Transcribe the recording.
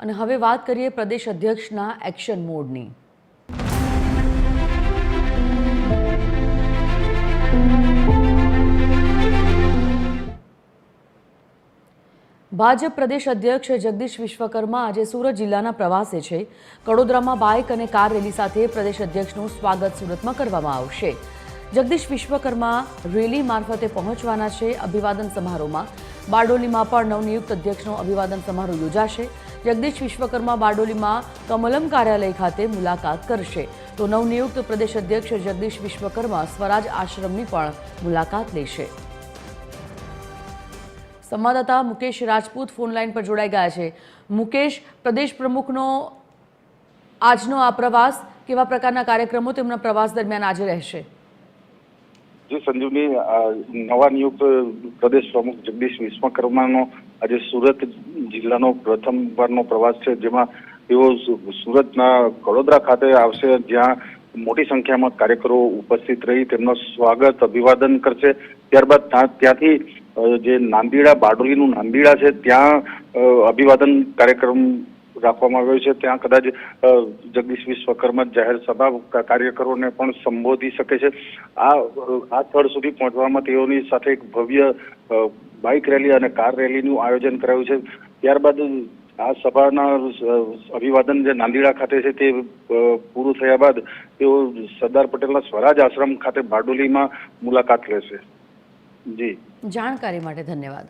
અને હવે વાત કરીએ પ્રદેશ અધ્યક્ષના એક્શન મોડની ભાજપ પ્રદેશ અધ્યક્ષ જગદીશ વિશ્વકર્મા આજે સુરત જિલ્લાના પ્રવાસે છે. કડોદરામાં બાઇક અને કાર રેલી સાથે પ્રદેશ અધ્યક્ષનું સ્વાગત સુરતમાં કરવામાં આવશે. જગદીશ વિશ્વકર્મા રેલી મારફતે પહોંચવાના છે અભિવાદન સમારોહમાં. બારડોલીમાં પણ નવનિયુક્ત અધ્યક્ષનો અભિવાદન સમારોહ યોજાશે. જગદીશ વિશ્વકર્મા બારડોલીમાં કમલમ કાર્યાલય ખાતે મુલાકાત કરશે. તો નવનિયુક્ત પ્રદેશ અધ્યક્ષ જગદીશ વિશ્વકર્મા સ્વરાજ આશ્રમની પણ મુલાકાત લેશે. સંવાદદાતા મુકેશ રાજપૂત ફોનલાઈન પર જોડાઈ ગયા છે. મુકેશ, પ્રદેશ પ્રમુખનો આજનો આ પ્રવાસ કેવા પ્રકારના કાર્યક્રમો તેમના પ્રવાસ દરમિયાન આજે રહેશે? જે સંજીવની નવા નિયુક્ત પ્રદેશ પ્રમુખ જગદીશ વિશ્વકર્માનો આજે સુરત જિલ્લાનો પ્રથમ વારનો પ્રવાસ છે, જેમાં તેઓ સુરતના કડોદરા ખાતે આવશે, જ્યાં મોટી સંખ્યામાં કાર્યકરો ઉપસ્થિત રહી તેમનો સ્વાગત, અભિવાદન કરશે. ત્યારબાદ ત્યાં- ત્યાંથી જે નાંદીડા, બારડોલીનું નાંદીડા છે, ત્યાં અભિવાદન કાર્યક્રમ રાખવામાં આવ્યો છે. ત્યાં કદાચ જગદીશ વિશ્વકર્મા જાહેર સભા કાર્યકરોને પણ સંબોધી શકે છે. આ આ સ્થળ સુધી પહોંચવામાં તેઓની સાથે એક ભવ્ય બાઇક રેલી અને કાર રેલીનું આયોજન કરાયું છે. ત્યારબાદ આ સભાના અભિવાદન જે નાંદીડા ખાતે છે તે પૂરું થયા બાદ તેઓ સરદાર પટેલના સ્વરાજ આશ્રમ ખાતે બારડોલીમાં મુલાકાત લેશે. જી. જાણકારી માટે ધન્યવાદ.